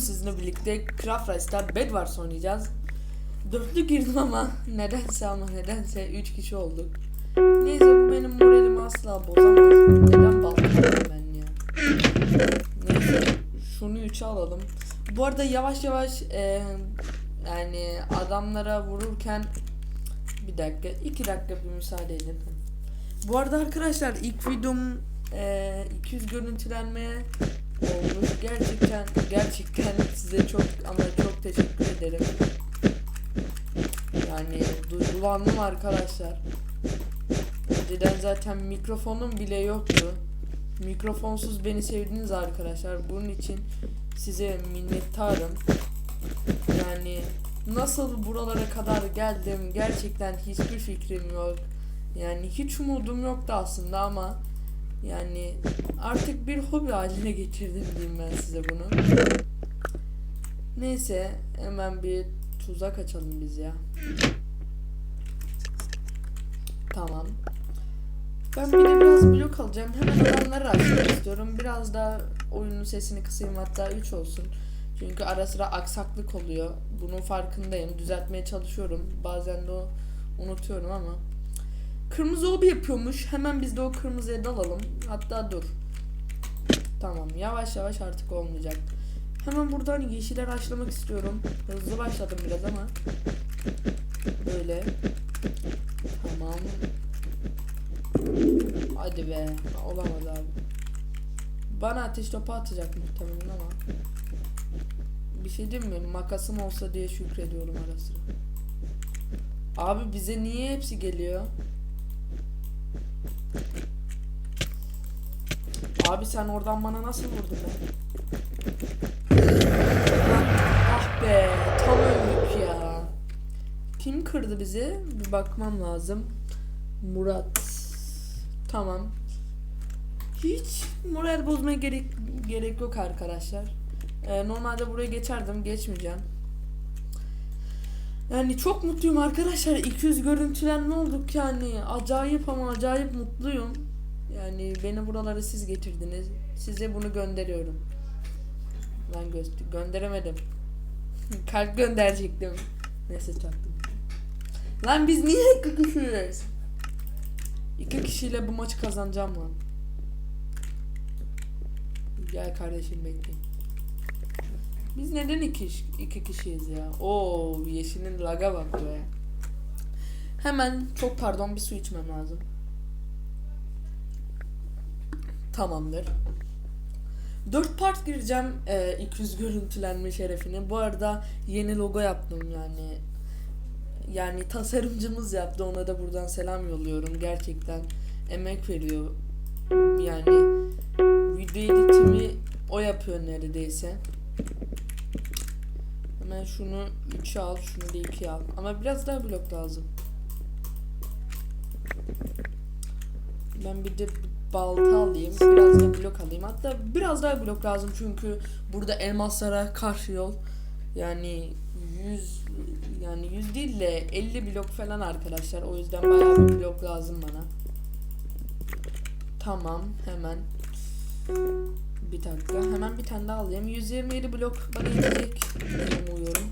sizinle birlikte Craft Rice'da Bedwars oynayacağız. Dörtlü girdim ama nedense ama nedense 3 kişi olduk. Neyse bu benim moralimi asla bozamaz. Neden baltalıyorum ben ya? Neyse şunu 3'e alalım. Bu arada yavaş yavaş e, yani adamlara vururken bir dakika 2 dakika bir müsaade edin. Bu arada arkadaşlar ilk videom e, 200 görüntülenmeye olmuş. Gerçekten gerçekten size çok ama çok teşekkür ederim. Yani duygulandım arkadaşlar. Önceden zaten mikrofonum bile yoktu. Mikrofonsuz beni sevdiniz arkadaşlar. Bunun için size minnettarım. Yani nasıl buralara kadar geldim gerçekten hiçbir fikrim yok. Yani hiç umudum yoktu aslında ama yani artık bir hobi haline getirdim diyeyim ben size bunu. Neyse hemen bir tuzak açalım biz ya. Tamam. Ben bir de biraz blok alacağım. Hemen adamları açmak istiyorum. Biraz da oyunun sesini kısayım hatta 3 olsun. Çünkü ara sıra aksaklık oluyor. Bunun farkındayım. Düzeltmeye çalışıyorum. Bazen de unutuyorum ama. Kırmızı obi yapıyormuş. Hemen biz de o kırmızıya dalalım. Hatta dur. Tamam yavaş yavaş artık olmayacak. Hemen buradan yeşiller açlamak istiyorum. Hızlı başladım biraz ama. Böyle. Tamam. Hadi be. Olamadı abi. Bana ateş topu atacak muhtemelen ama. Bir şey diyeyim mi? Makasım olsa diye şükrediyorum ara sıra. Abi bize niye hepsi geliyor? Abi sen oradan bana nasıl vurdun be? Ah be tam öldük ya. Kim kırdı bizi? Bir bakmam lazım. Murat. Tamam. Hiç moral bozmaya gerek gerek yok arkadaşlar. Ee, normalde buraya geçerdim. Geçmeyeceğim. Yani çok mutluyum arkadaşlar. 200 görüntülenme olduk yani. Acayip ama acayip mutluyum. Yani beni buralara siz getirdiniz. Size bunu gönderiyorum. Ben gö- gönderemedim. Kalp gönderecektim. Neyse çaktım. Lan biz niye iki kişiyiz? İki kişiyle bu maçı kazanacağım lan. Gel kardeşim bekleyin. Biz neden iki, iki kişiyiz ya? Oo yeşilin laga bak be. Hemen çok pardon bir su içmem lazım. Tamamdır. 4 part gireceğim e, 200 görüntülenme şerefine. Bu arada yeni logo yaptım yani. Yani tasarımcımız yaptı. Ona da buradan selam yolluyorum. Gerçekten emek veriyor. Yani video editimi o yapıyor neredeyse. Hemen şunu 3'e al, şunu da 2'ye al. Ama biraz daha blok lazım. Ben bir de balta alayım. Biraz da blok alayım. Hatta biraz daha blok lazım çünkü burada elmaslara karşı yol. Yani 100 yani 100 değil de 50 blok falan arkadaşlar. O yüzden bayağı bir blok lazım bana. Tamam hemen. Bir dakika hemen bir tane daha alayım. 127 blok bana yetecek. Umuyorum.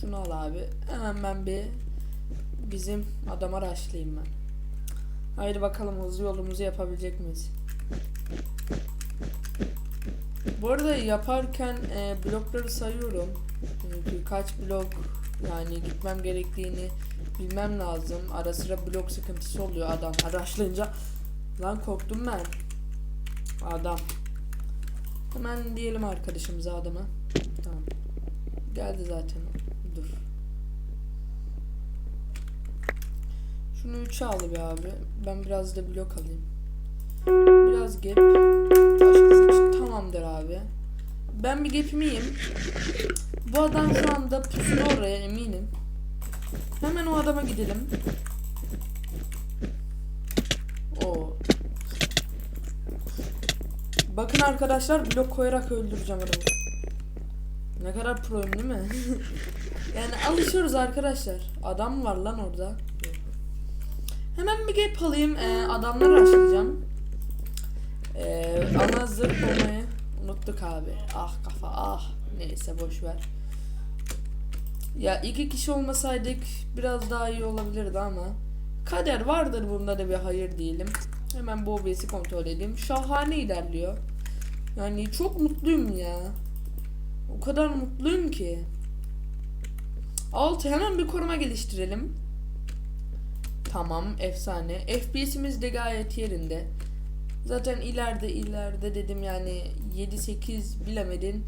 Şunu al abi. Hemen ben bir bizim adama raşlayayım ben. Haydi bakalım hızlı yolumuzu yapabilecek miyiz? Bu arada yaparken e, blokları sayıyorum. Çünkü kaç blok yani gitmem gerektiğini bilmem lazım. Ara sıra blok sıkıntısı oluyor adam araşlayınca. Lan korktum ben. Adam. Hemen diyelim arkadaşımıza adama. Tamam. Geldi zaten. Dur. Şunu 3'e al bir abi. Ben biraz da blok alayım. Biraz gap. Taş. Tamamdır abi. Ben bir gap'imi yiyeyim. Bu adam şu anda pusun oraya eminim. Hemen o adama gidelim. O. Bakın arkadaşlar blok koyarak öldüreceğim adamı. Ne kadar proyum değil mi? yani alışıyoruz arkadaşlar. Adam var lan orada. Hemen bir gap alayım. Ee, adamları açlayacağım. Ee, ana zırh unuttuk abi. Ah kafa ah. Neyse boş ver. Ya iki kişi olmasaydık biraz daha iyi olabilirdi ama kader vardır bunda da bir hayır diyelim. Hemen bu OBS'i kontrol edeyim. Şahane ilerliyor. Yani çok mutluyum ya. O kadar mutluyum ki. Altı hemen bir koruma geliştirelim. Tamam efsane. FPS'imiz de gayet yerinde. Zaten ileride ileride dedim yani 7-8 bilemedin.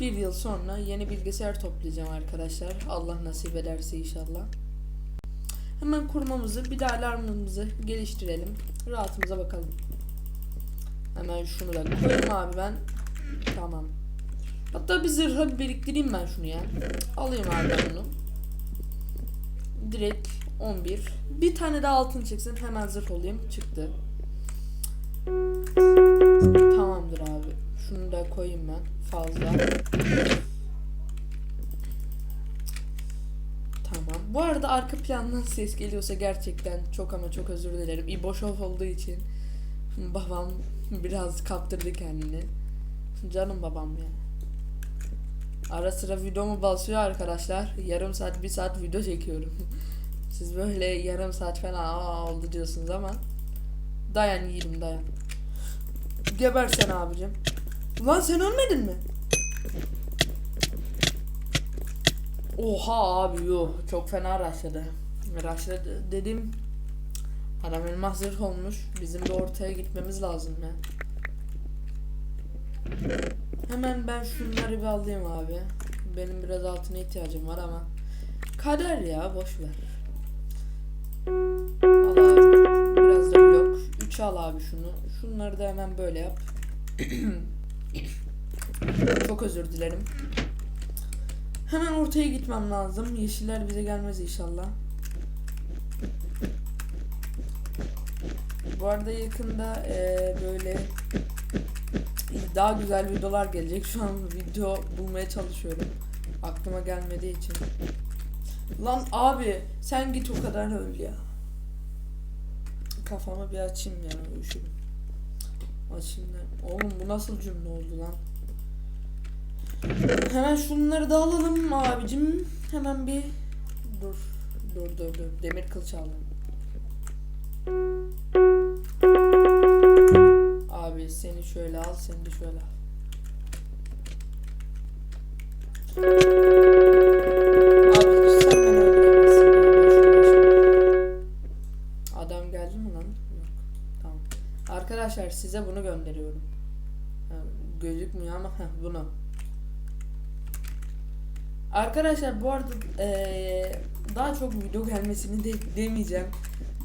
Bir yıl sonra yeni bilgisayar toplayacağım arkadaşlar. Allah nasip ederse inşallah. Hemen kurmamızı bir de alarmımızı geliştirelim. Rahatımıza bakalım. Hemen şunu da koyayım abi ben. Tamam. Hatta bir zırha bir biriktireyim ben şunu ya. Alayım abi ben bunu. Direkt 11. Bir tane daha altın çıksın hemen zırh olayım. Çıktı. Tamamdır abi. Şunu da koyayım ben. Fazla. Tamam. Bu arada arka plandan ses geliyorsa gerçekten çok ama çok özür dilerim. İbo Show olduğu için babam biraz kaptırdı kendini. Canım babam ya. Ara sıra videomu basıyor arkadaşlar. Yarım saat, bir saat video çekiyorum. Siz böyle yarım saat falan aa oldu diyorsunuz ama dayan yiyelim dayan. Geber sen abicim. Ulan sen ölmedin mi? Oha abi yo çok fena rushladı. Rushladı dedim. Adam elmas zırh olmuş. Bizim de ortaya gitmemiz lazım ya. Hemen ben şunları bir alayım abi. Benim biraz altına ihtiyacım var ama kader ya boş ver. Al abi. Biraz da blok. 3 al abi şunu. Şunları da hemen böyle yap. Çok özür dilerim. Hemen ortaya gitmem lazım. Yeşiller bize gelmez inşallah. Bu arada yakında eee, böyle daha güzel videolar gelecek. Şu an video bulmaya çalışıyorum. Aklıma gelmediği için. Lan abi sen git o kadar öl ya. Kafamı bir açayım ya üşüdüm. Açayım da. Oğlum bu nasıl cümle oldu lan? Hemen şunları da alalım abicim. Hemen bir dur. Dur dur dur. Demir kılıç alalım. Abi seni şöyle al, seni de şöyle al. Abi. Adam geldi mi lan? Yok. Tamam. Arkadaşlar size bunu gönderiyorum. Ha, gözükmüyor ama bunu. Arkadaşlar bu arada eee, daha çok video gelmesini de demeyeceğim.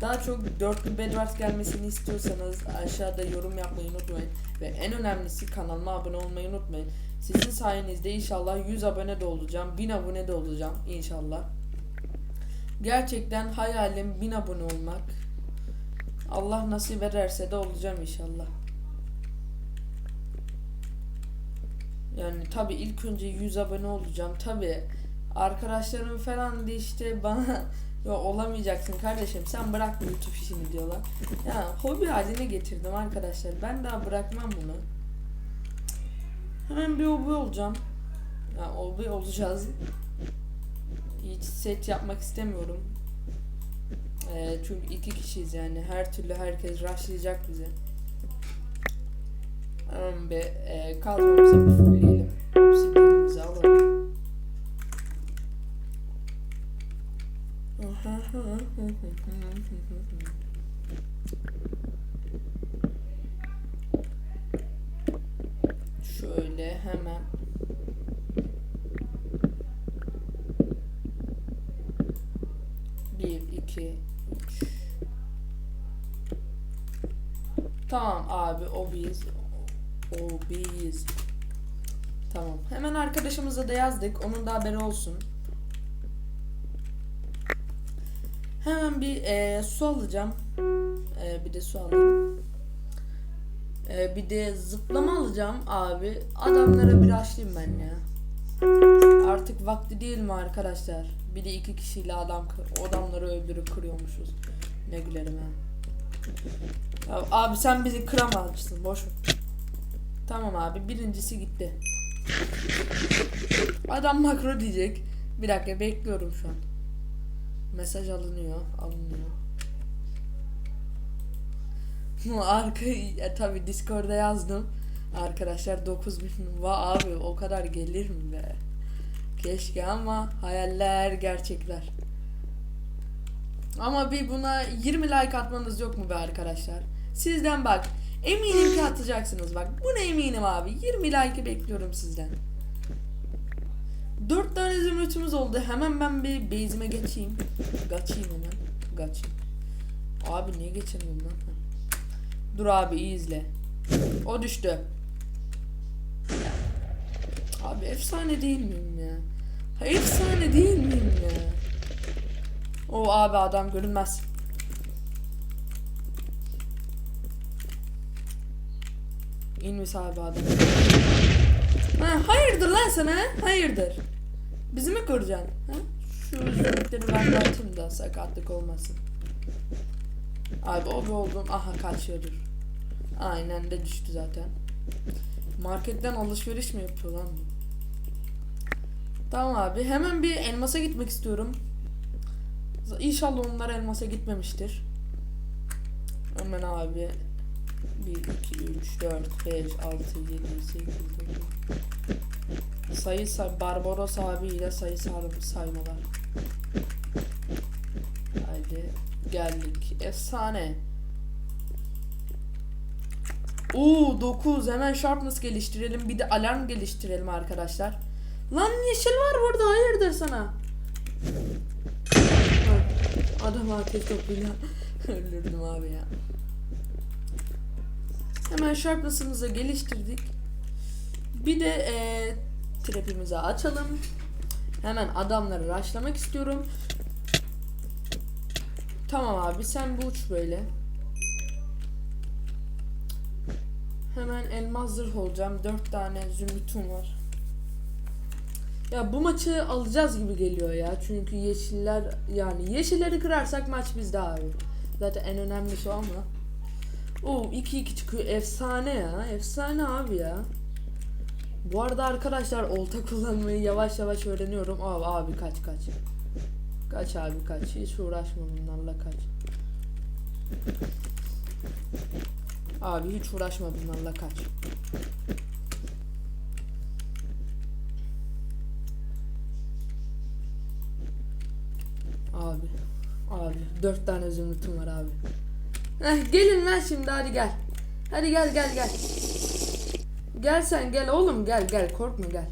Daha çok dörtlü Bedwars gelmesini istiyorsanız aşağıda yorum yapmayı unutmayın. Ve en önemlisi kanalıma abone olmayı unutmayın. Sizin sayenizde inşallah 100 abone de olacağım. 1000 abone de olacağım inşallah. Gerçekten hayalim 1000 abone olmak. Allah nasip ederse de olacağım inşallah. Yani tabi ilk önce 100 abone olacağım. Tabi arkadaşlarım falan da işte bana ya olamayacaksın kardeşim sen bırak YouTube işini diyorlar. Ya hobi haline getirdim arkadaşlar. Ben daha bırakmam bunu. Hemen bir hobi olacağım. Ya hobi olacağız. Hiç set yapmak istemiyorum. Ee, çünkü iki kişiyiz yani. Her türlü herkes rushlayacak bize. Hemen bir e, bir fullleyelim. Obsidianimizi alalım. Şöyle hemen bir, iki, üç. Tamam abi o biz. O biz. Tamam. Hemen arkadaşımıza da yazdık. Onun da haberi olsun. Hemen bir e, su alacağım. E, bir de su alayım. E, bir de zıplama alacağım abi. Adamlara bir açlayayım ben ya. Artık vakti değil mi arkadaşlar? Bir de iki kişiyle adam adamları öldürüp kırıyormuşuz. Ne gülerim ha. Abi sen bizi kıramazsın boş ver. Tamam abi birincisi gitti. Adam makro diyecek. Bir dakika bekliyorum şu an. Mesaj alınıyor, alınıyor. Arka e, tabi Discord'a yazdım. Arkadaşlar 9000 va abi o kadar gelir mi be? Keşke ama hayaller gerçekler. Ama bir buna 20 like atmanız yok mu be arkadaşlar? Sizden bak. Eminim ki atacaksınız bak. Buna eminim abi. 20 like bekliyorum sizden. 4 tane zümrütümüz oldu. Hemen ben bir base'ime geçeyim. Kaçayım hemen. Kaçayım. Abi niye geçemiyorum lan? Dur abi iyi izle. O düştü. Abi efsane değil miyim ya? Efsane değil miyim ya? O abi adam görünmez. İnmiş abi adam. Ha, hayırdır lan sana? ha? Hayırdır? Bizi mi kıracaksın? Ha? Şu zümrütleri ben atayım da sakatlık olmasın. Abi o oldum. Aha kaçıyordur. Aynen de düştü zaten. Marketten alışveriş mi yapıyor lan bu? Tamam abi. Hemen bir elmasa gitmek istiyorum. İnşallah onlar elmasa gitmemiştir. Hemen abi 1, 2, 3, 4, 5, 6, 7, 8, 9 Sayı say Barbaros abiyle sayı say saymalar. Haydi geldik. Efsane. Oo 9 hemen sharpness geliştirelim bir de alarm geliştirelim arkadaşlar. Lan yeşil var burada hayırdır sana? Adam ateş topuyla öldürdüm abi ya. Hemen sharpness'ımızı geliştirdik. Bir de eee trap'imizi açalım. Hemen adamları rushlamak istiyorum. Tamam abi sen bu uç böyle. Hemen elmas zırh olacağım. 4 tane zümrütüm var. Ya bu maçı alacağız gibi geliyor ya. Çünkü yeşiller yani yeşilleri kırarsak maç bizde abi. Zaten en önemlisi o ama. Oo 2-2 çıkıyor. Efsane ya. Efsane abi ya. Bu arada arkadaşlar olta kullanmayı yavaş yavaş öğreniyorum. Abi abi kaç kaç. Kaç abi kaç. Hiç uğraşma bunlarla kaç. Abi hiç uğraşma bunlarla kaç. Abi. Abi. Dört tane zümrütüm var abi. Heh, gelin lan şimdi hadi gel. Hadi gel gel gel. Gel sen gel oğlum gel gel korkma gel.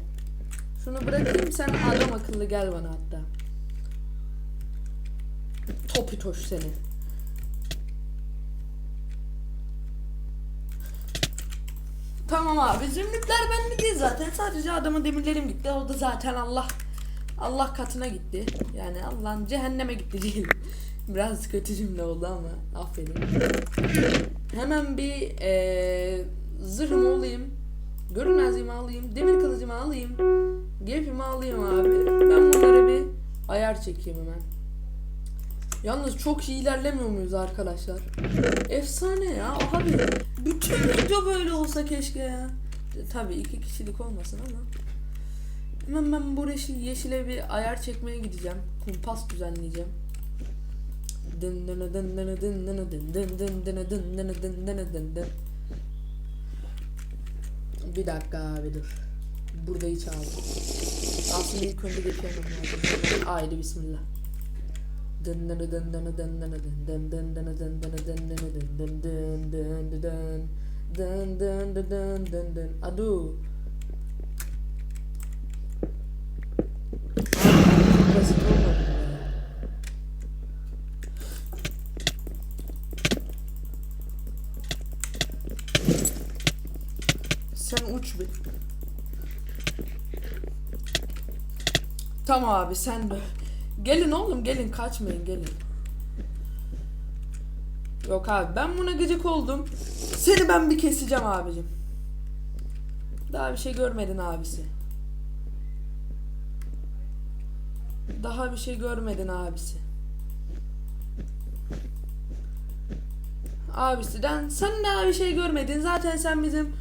Şunu bırakayım sen adam akıllı gel bana hatta. Topitoş seni. Tamam abi zümrütler bende zaten sadece adamın demirlerim gitti o da zaten Allah Allah katına gitti yani Allah'ın cehenneme gitti diyelim biraz kötü cümle oldu ama aferin hemen bir eee zırhımı alayım görünmezliğimi alayım demir kılıcımı alayım gepimi alayım abi ben bunlara bir ayar çekeyim hemen Yalnız çok iyi ilerlemiyor muyuz arkadaşlar? Efsane ya abi. Bütün video böyle olsa keşke ya. Tabii iki kişilik olmasın ama. Hemen ben bu yeşil, yeşile bir ayar çekmeye gideceğim. Kumpas düzenleyeceğim. Dın dın dın dın dın dın dın dın dın dın dın dın dın dın dın dın. Bir dakika abi dur. Burada hiç aldım. Aslında ilk önce geçemem lazım. Haydi bismillah. Dın dın dın dın dın dın dın dın dın dın dın dın dın dın dın dın dın dın dın. Dın dın dın dın dın dın. Adu. Basit Tamam abi sen de. Gelin oğlum gelin kaçmayın gelin. Yok abi ben buna gıcık oldum. Seni ben bir keseceğim abicim. Daha bir şey görmedin abisi. Daha bir şey görmedin abisi. Abisinden sen daha bir şey görmedin. Zaten sen bizim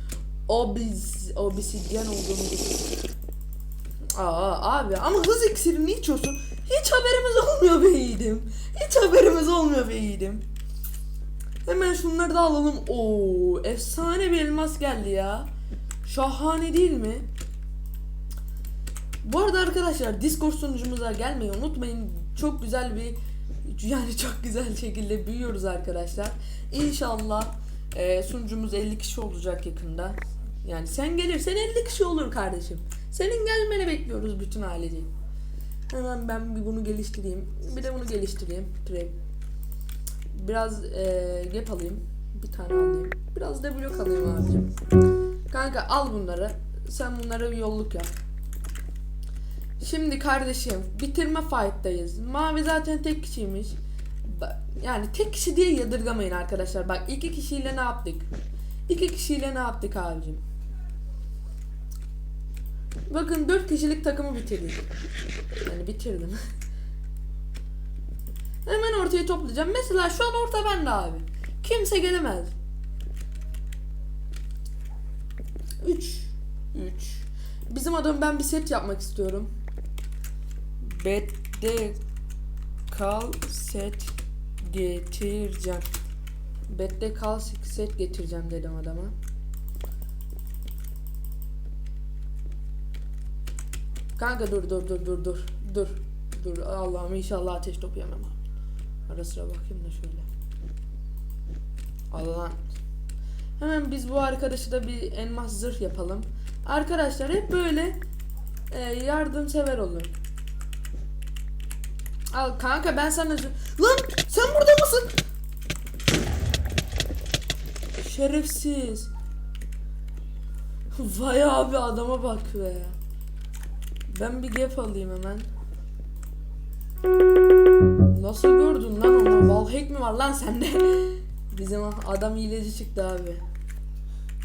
obis, obsidyen olduğunu düşün. Aa abi ama hız iksirini içiyorsun. Hiç haberimiz olmuyor be yiğidim. Hiç haberimiz olmuyor be yiğidim. Hemen şunları da alalım. Oo, efsane bir elmas geldi ya. Şahane değil mi? Bu arada arkadaşlar Discord sunucumuza gelmeyi unutmayın. Çok güzel bir yani çok güzel şekilde büyüyoruz arkadaşlar. İnşallah e, sunucumuz 50 kişi olacak yakında. Yani sen gelirsen 50 kişi olur kardeşim. Senin gelmeni bekliyoruz bütün ailece. Hemen ben bir bunu geliştireyim. Bir de bunu geliştireyim. Biraz e, gap alayım. Bir tane alayım. Biraz da blok alayım abicim. Kanka al bunları. Sen bunlara bir yolluk yap. Şimdi kardeşim bitirme fight'tayız. Mavi zaten tek kişiymiş. Yani tek kişi diye yadırgamayın arkadaşlar. Bak iki kişiyle ne yaptık? İki kişiyle ne yaptık abicim? Bakın dört kişilik takımı bitirdik. Yani bitirdim. Hemen ortayı toplayacağım. Mesela şu an orta bende abi. Kimse gelemez. 3 3 Bizim adamı ben bir set yapmak istiyorum. Bette kal set getireceğim. Bette kal set getireceğim dedim adama. Kanka dur dur dur dur dur dur dur Allah'ım inşallah ateş topu yemem abi. Ara sıra bakayım da şöyle. Allah. Hemen biz bu arkadaşı da bir elmas zırh yapalım. Arkadaşlar hep böyle e, yardımsever olun. Al kanka ben sana Lan sen burada mısın? Şerefsiz. Vay abi adama bak be. Ben bir gap alayım hemen. Nasıl gördün lan onu? Wallhack mi var lan sende? Bizim adam hileci çıktı abi.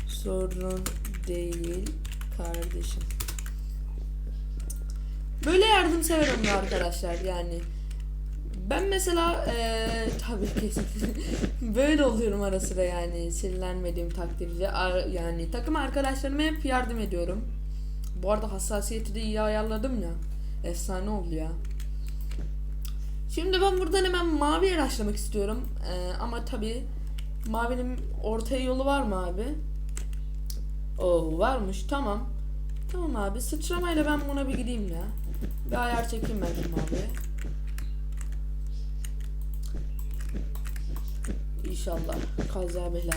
Sorun değil kardeşim. Böyle yardımsever onlar arkadaşlar yani. Ben mesela eee tabii kesin böyle oluyorum ara sıra yani sinirlenmediğim takdirde yani takım arkadaşlarıma hep yardım ediyorum. Bu arada hassasiyeti de iyi ayarladım ya. Efsane oldu ya. Şimdi ben buradan hemen maviye başlamak istiyorum. Ee, ama tabi mavinin ortaya yolu var mı abi? Oo varmış tamam. Tamam abi sıçramayla ben buna bir gideyim ya. Bir ayar çekeyim ben şu maviye. İnşallah kaza bela.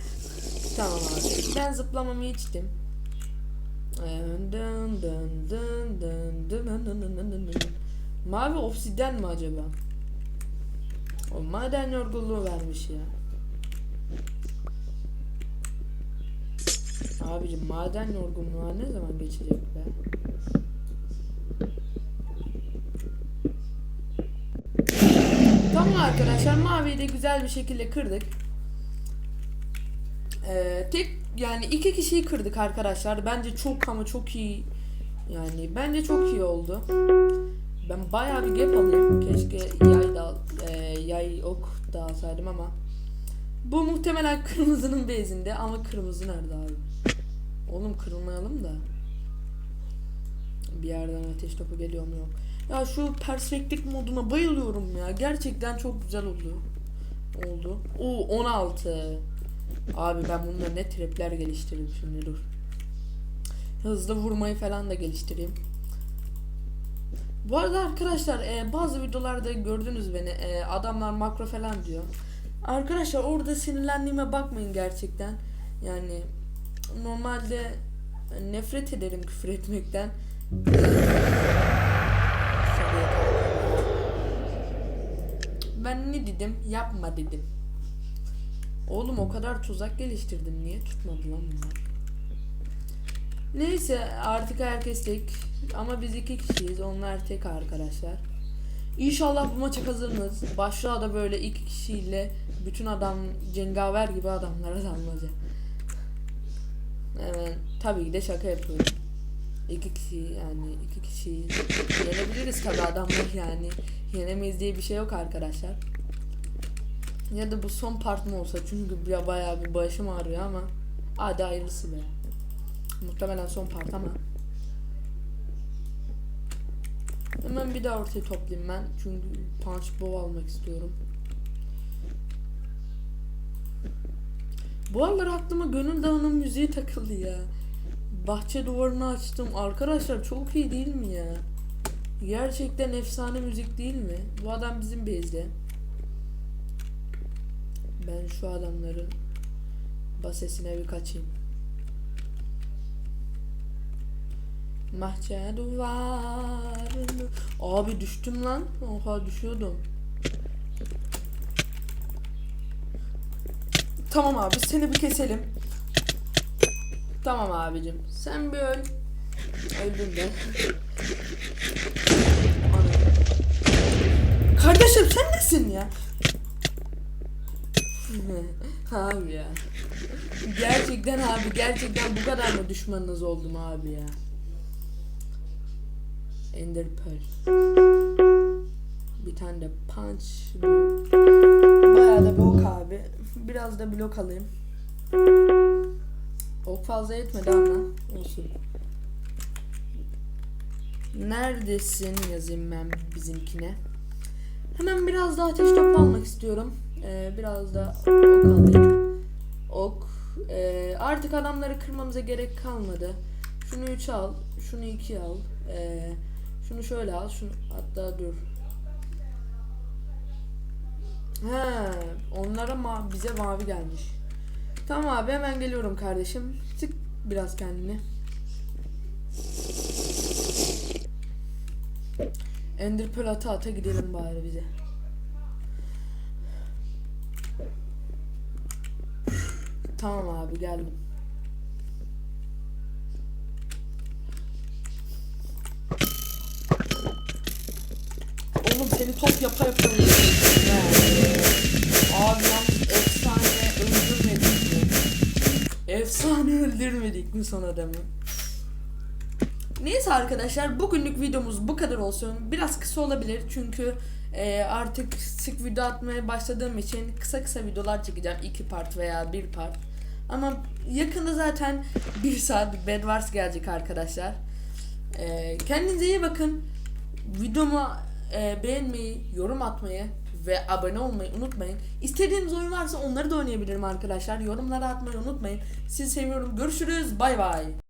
tamam abi. Ben zıplamamı içtim. Mavi obsidyen mi acaba? O maden yorgunluğu vermiş ya. Abicim maden yorgunluğu ne zaman geçecek be? Tamam arkadaşlar maviyi de güzel bir şekilde kırdık. Ee, tek yani iki kişiyi kırdık arkadaşlar. Bence çok ama çok iyi. Yani bence çok iyi oldu. Ben bayağı bir gap alayım. Keşke yay da e, yay ok da alsaydım ama bu muhtemelen kırmızının bezinde ama kırmızı nerede abi? Oğlum kırılmayalım da. Bir yerden ateş topu geliyor mu yok. Ya şu perspektif moduna bayılıyorum ya. Gerçekten çok güzel oldu. Oldu. Oo 16. Abi ben bununla ne trapler geliştirdim şimdi dur. Hızlı vurmayı falan da geliştireyim. Bu arada arkadaşlar e, bazı videolarda gördünüz beni e, adamlar makro falan diyor. Arkadaşlar orada sinirlendiğime bakmayın gerçekten. Yani normalde nefret ederim küfür etmekten. Ben ne dedim? Yapma dedim. Oğlum o kadar tuzak geliştirdim. Niye tutmadı lan bunlar? Neyse artık herkes tek. Ama biz iki kişiyiz. Onlar tek arkadaşlar. İnşallah bu maça kazanırız. Başlığa da böyle iki kişiyle bütün adam cengaver gibi adamlara dalmaca. Hemen tabii ki de şaka yapıyorum. İki kişi yani iki kişi yenebiliriz tabii adamlar yani. Yenemeyiz diye bir şey yok arkadaşlar. Ya da bu son part mı olsa çünkü ya bayağı bir başım ağrıyor ama hadi hayırlısı be. Muhtemelen son part ama. Hemen bir daha ortaya toplayayım ben. Çünkü punch bow almak istiyorum. Bu aralar aklıma Gönül Dağı'nın müziği takıldı ya. Bahçe duvarını açtım. Arkadaşlar çok iyi değil mi ya? Gerçekten efsane müzik değil mi? Bu adam bizim bezde. Ben şu adamların basesine bir kaçayım. Bahçe duvarını... Abi düştüm lan. Oha düşüyordum. Tamam abi seni bir keselim. Tamam abicim. Sen bir öl. Öldün de. Ana. Kardeşim sen nesin ya? Abi ya. Gerçekten abi gerçekten bu kadar mı düşmanınız oldum abi ya? Ender Pearl. Bir tane de punch. Bayağı da bir ok abi. Biraz da blok alayım. Ok fazla yetmedi ama olsun. Neredesin yazayım ben bizimkine. Hemen biraz daha ateş topu almak istiyorum. Ee, biraz da ok alayım. Ok. Ee, artık adamları kırmamıza gerek kalmadı. Şunu 3 al. Şunu 2 al. Ee, şunu şöyle al. Şunu hatta dur. He, onlara ma bize mavi gelmiş. Tamam abi hemen geliyorum kardeşim. Sık biraz kendini. Ender Pearl ata ata gidelim bari bize. Tamam abi geldim. Oğlum seni top yapa yapa. Abi yalnız efsane öldürmedik mi? Efsane öldürmedik mi son adamı? Neyse arkadaşlar bugünlük videomuz bu kadar olsun. Biraz kısa olabilir çünkü e, artık sık video atmaya başladığım için kısa kısa videolar çekeceğim. iki part veya bir part. Ama yakında zaten bir saat Bed Wars gelecek arkadaşlar. E, kendinize iyi bakın. Videomu e, beğenmeyi, yorum atmayı ve abone olmayı unutmayın. İstediğiniz oyun varsa onları da oynayabilirim arkadaşlar. Yorumlara atmayı unutmayın. Sizi seviyorum. Görüşürüz. Bay bay.